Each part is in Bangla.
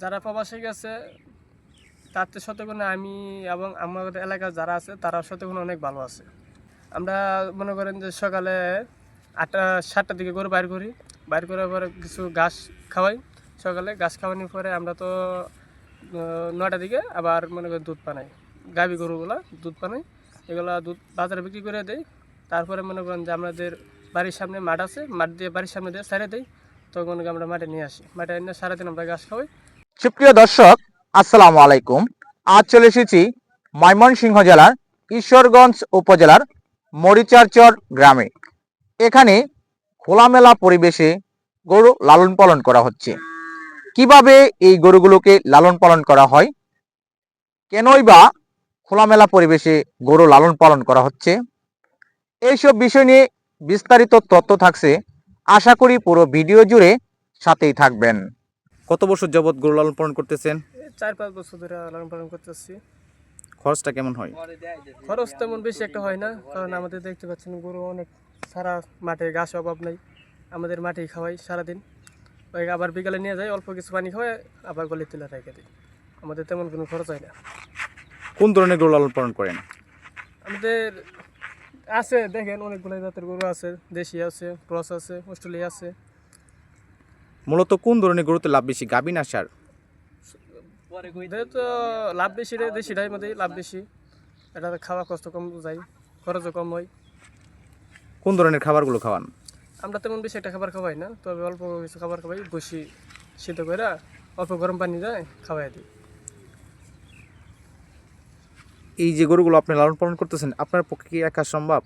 যারা প্রবাসে গেছে তার তাতে শতগুণে আমি এবং আমার এলাকার যারা আছে তারা শতগুণে অনেক ভালো আছে। আমরা মনে করেন যে সকালে আটটা, সাতটার দিকে গরু বাইর করি। বাইর করার পরে কিছু ঘাস খাওয়াই। সকালে ঘাস খাওয়ানোর পরে আমরা তো নয়টার দিকে আবার মনে করেন দুধ পানাই গাভি গরুগুলা দুধ পানাই এগুলো দুধ বাজারে বিক্রি করে দেই। তারপরে মনে করেন যে আমাদের বাড়ির সামনে মাঠ আছে, মাঠ দিয়ে বাড়ির সামনে দিয়ে সারে দেই। তখন আমরা মাঠে নিয়ে আসি। মাঠে এনে সারাদিন আমরা ঘাস খাওয়াই। সুপ্রিয় দর্শক, আসসালামু আলাইকুম। আজ চলে এসেছি ময়মনসিংহ জেলার ঈশ্বরগঞ্জ উপজেলার মরিচারচর গ্রামে। এখানে খোলামেলা পরিবেশে গরু লালন পালন করা হচ্ছে। কীভাবে এই গরুগুলোকে লালন পালন করা হয়? কেনই বা খোলামেলা পরিবেশে গরু লালন পালন করা হচ্ছে? এইসব বিষয় নিয়ে বিস্তারিত তথ্য থাকছে। আশা করি পুরো ভিডিও জুড়ে সাথেই থাকবেন। কত বছর যাবৎ গরু লালন পালন করতেছেন? চার পাঁচ বছর ধরে লালন পালন করতেছি। খরচটা কেমন হয়? খরচ তেমন বেশি একটা হয় না কারণ আমাদের দেখতে পাচ্ছেন গরু অনেক সারা মাঠে ঘাস অভাব নেই আমাদের মাঠেই খাওয়াই সারাদিন। ওই আবার বিকালে নিয়ে যাই অল্প কিছু পানি খাওয়াই আবার গলি তুলে রেখে দিই। আমাদের তেমন কোনো খরচ হয় না। কোন ধরনের গরু লালন পালন করেন? আমাদের আছে দেখেন অনেকগুলো জাতের গরু আছে দেশি আছে ক্রস আছে অস্ট্রেলিয়া আছে। মূলত কোন ধরনের গরুতে লাভ বেশি গাবিন না সার? যেহেতু লাভ বেশি রে দেশিটাই মধ্যেই লাভ বেশি। এটা খাওয়া কষ্ট কম যায় খরচও কম হয়। কোন ধরনের খাবারগুলো খাওয়ান? আমরা তেমন বেশি একটা খাবার খাওয়াই না তবে অল্প কিছু খাবার খাওয়াই বসি সিদ্ধ করে অল্প গরম পানি দেয় খাওয়াই দিই। এই যে গরুগুলো আপনি লালন পালন করতেছেন আপনার পক্ষে কি একা সম্ভব?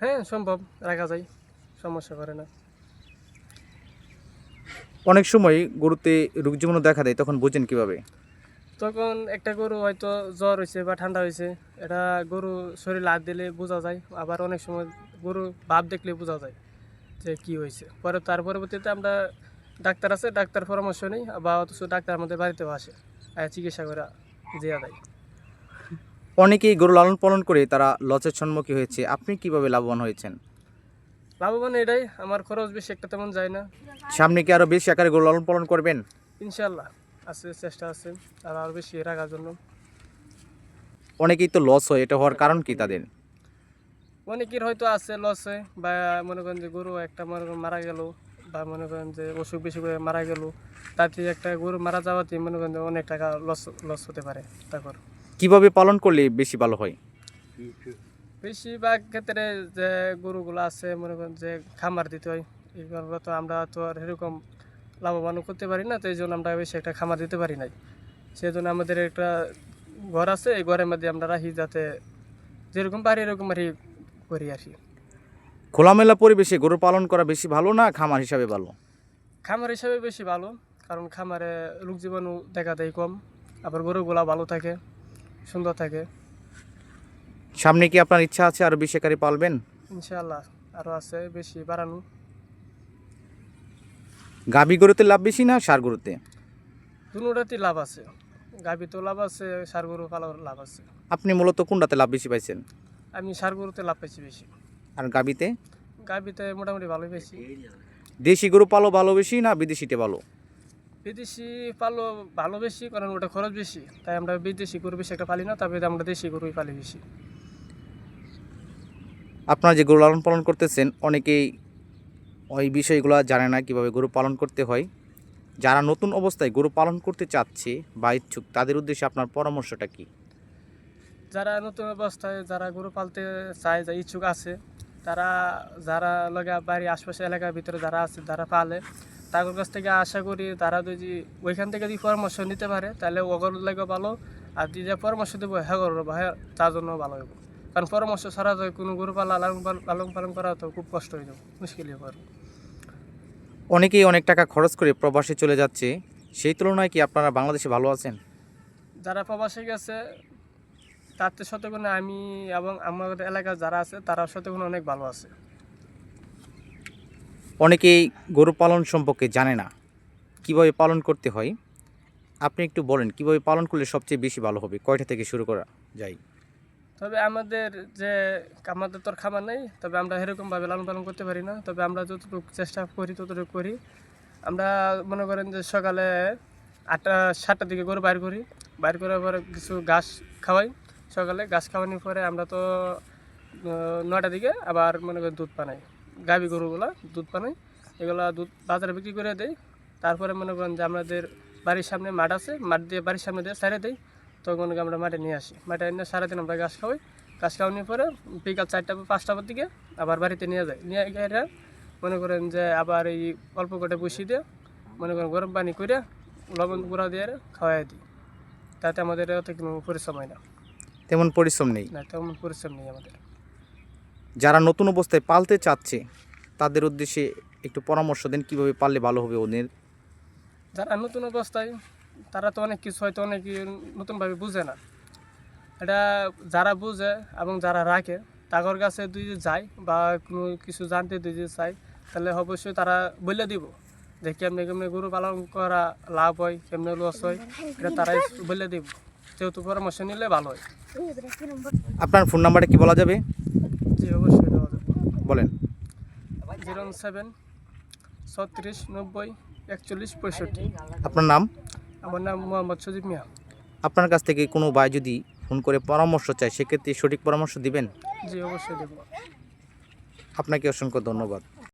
হ্যাঁ সম্ভব রাখা যায় সমস্যা করে না। অনেক সময় গরুতে রোগ জীবাণু দেখা দেয় তখন বোঝেন কীভাবে? তখন একটা গরু হয়তো জ্বর হয়েছে বা ঠান্ডা হয়েছে এটা গরু শরীরে হাত দিলে বোঝা যায় আবার অনেক সময় গরু ভাব দেখলে বোঝা যায় যে কি হয়েছে পরে তার পরবর্তীতে আমরা ডাক্তার আছে ডাক্তার পরামর্শ নেই বা অথচ ডাক্তার আমাদের বাড়িতেও আসে আর চিকিৎসা করে দেওয়া দেয় অনেকেই গরু লালন পালন করে তারা লসের সম্মুখী হয়েছে আপনি কীভাবে লাভবান হয়েছেন? লাভবান এটাই আমার খরচ বেশি একটা তেমন যায় না। সামনে কি আরও বেশি আকারে গরু লালন পালন করবেন? ইনশাল্লাহ আছে চেষ্টা আছে আর আরও বেশি রাখার জন্য। অনেকেই তো লস হয় এটা হওয়ার কারণ কি তাদের? অনেকের হয়তো আছে লস হয় বা মনে করেন যে গরু একটা মনে করেন মারা গেল বা মনে করেন যে অসুখ বেশি করে মারা গেল তাতে একটা গরু মারা যাওয়াতে মনে করেন যে অনেক টাকা লস লস হতে পারে তারপর। কীভাবে পালন করলে বেশি ভালো হয়? বেশিরভাগ ক্ষেত্রে যে গরুগুলো আছে মনে করেন যে খামার দিতে হয় এইগুলো তো আমরা তো আর এরকম লাভবানও করতে পারি না তো এই জন্য আমরা বেশি একটা খামার দিতে পারি নাই। সেই জন্য আমাদের একটা ঘর আছে এই ঘরের মধ্যে আমরা রাখি যাতে যেরকম পারি এরকম আর কি করি আর কি। খোলামেলা পরিবেশে গরু পালন করা বেশি ভালো না খামার হিসাবে ভালো? খামার হিসাবে বেশি ভালো কারণ খামারে রোগ জীবাণু দেখা দেয় কম আবার গরুগুলা ভালো থাকে সুন্দর থাকে। সামনে কি আপনার ইচ্ছা আছে আরও বেশি পালবেন? ইনশাআল্লাহ আরও আছে বেশি বাড়ানো। গাভী গরুতে লাভ বেশি না সার গরুতে? দুটাতেই লাভ আছে। গাভিতেও লাভ আছে সার গরু পালার লাভ আছে। আপনি মূলত কোনটাতে লাভ বেশি পাইছেন? আমি সার গরুতে লাভ পাইছি বেশি। আর গাভীতে? গাভিতে মোটামুটি ভালোই বেশি দেশি গরু পালো ভালো বেশি না বিদেশিতে ভালো বিদেশি পালো ভালো বেশি কারণ ওটা খরচ বেশি। তাই আমরা বিদেশি গরু বেশি একটা পালি না তবে আমরা দেশি গরুই পালি বেশি। আপনারা যে গরু লালন পালন করতেছেন, অনেকেই ওই বিষয়গুলো জানে না কীভাবে গরু পালন করতে হয়। যারা নতুন অবস্থায় গরু পালন করতে চাচ্ছে বা ইচ্ছুক, তাদের উদ্দেশ্যে আপনার পরামর্শটা কি? যারা নতুন অবস্থায় যারা গরু পালতে চায় যা ইচ্ছুক আছে, তারা, যারা লগা বাড়ির আশপাশে এলাকার ভিতরে যারা আছে, যারা পালে, তাদের কাছ থেকে আশা করি তারা যদি ওইখান থেকে যদি পরামর্শ নিতে পারে, তাহলে ওগর লাগে ভালো। আর যদি পরামর্শ দেবো হ্যাঁ করব হ্যাঁ তার জন্য ভালো হবে কারণ পরামর্শ ছাড়া তো কোনো গরু লালন লালন পালন করা তো খুব কষ্ট হয়ে যাবে মুশকিল হয়ে পড়বে। অনেকেই অনেক টাকা খরচ করে প্রবাসে চলে যাচ্ছে সেই তুলনায় কি আপনারা বাংলাদেশে ভালো আছেন? যারা প্রবাসে গেছে তার তাতে শতগুণে আমি এবং আমাদের এলাকার যারা আছে তারা শতগুণে অনেক ভালো আছে। অনেকেই গরু পালন সম্পর্কে জানে না কীভাবে পালন করতে হয়? আপনি একটু বলেন কীভাবে পালন করলে সবচেয়ে বেশি ভালো হবে? কয়টা থেকে শুরু করা যায়? তবে আমাদের যে আমাদের তোর খামার নেই তবে আমরা এরকমভাবে লালন পালন করতে পারি না। তবে আমরা যতটুকু চেষ্টা করি ততটুকু করি। আমরা মনে করেন যে সকালে আটটা সাতটার দিকে গরু বাইর করি। বাইর করার পরে কিছু ঘাস খাওয়াই। সকালে ঘাস খাওয়ানোর পরে আমরা তো আহ, নয়টার দিকে আবার মনে করি দুধ পানাই গাভী গরুগুলা দুধ পানাই এগুলো দুধ বাজারে বিক্রি করে দেই। তারপরে মনে করেন যে আমাদের বাড়ির সামনে মাঠ আছে মাঠ দিয়ে বাড়ির সামনে দিয়ে সাইডে দিই। তখন আমরা মাঠে নিয়ে আসি। মাঠে এনে সারাদিন আমরা গাছ খাওয়াই। গাছ খাওয়ানোর পরে বিকাল চারটা বা পাঁচটার দিকে আবার বাড়িতে নিয়ে যাই। নিয়ে গিয়ে মনে করেন যে আবার এই অল্প করে বসিয়ে দিয়ে মনে করেন গরম পানি করে লবণ গুঁড়া দিয়ে খাওয়াই দিই। তাতে আমাদের অত কোনো পরিশ্রম হয় না। তেমন পরিশ্রম নেই। না তেমন পরিশ্রম নেই আমাদের। যারা নতুন অবস্থায় পালতে চাচ্ছে তাদের উদ্দেশ্যে একটু পরামর্শ দেন কীভাবে পাললে ভালো হবে ওদের। যারা নতুন অবস্থায় তারা তো অনেক কিছু হয়তো অনেক নতুনভাবে বুঝে না। এটা যারা বুঝে এবং যারা রাখে তাগর কাছে যদি যায় বা কোনো কিছু জানতে তুই যদি চাই তাহলে অবশ্যই তারা বলে দিব যে কেমনে কেমনে গরু পালন করা লাভ হয় কেমনে লস হয় এটা তারাই বলে দিব। যেহেতু পরামর্শ নিলে ভালো হয়। আপনার ফোন নাম্বারটা কি বলা যাবে? জি অবশ্যই দেওয়া যাবে। বলেন। জিরো সেভেন ছত্রিশ নব্বই একচল্লিশ পঁয়ষট্টি। আপনার নাম? আমার নাম মোহাম্মদ সজিব মিয়া। আপনার কাছ থেকে কোনো ভাই যদি ফোন করে পরামর্শ চায় সেক্ষেত্রে সঠিক পরামর্শ দিবেন? জি অবশ্যই দেব। আপনাকে অসংখ্য ধন্যবাদ।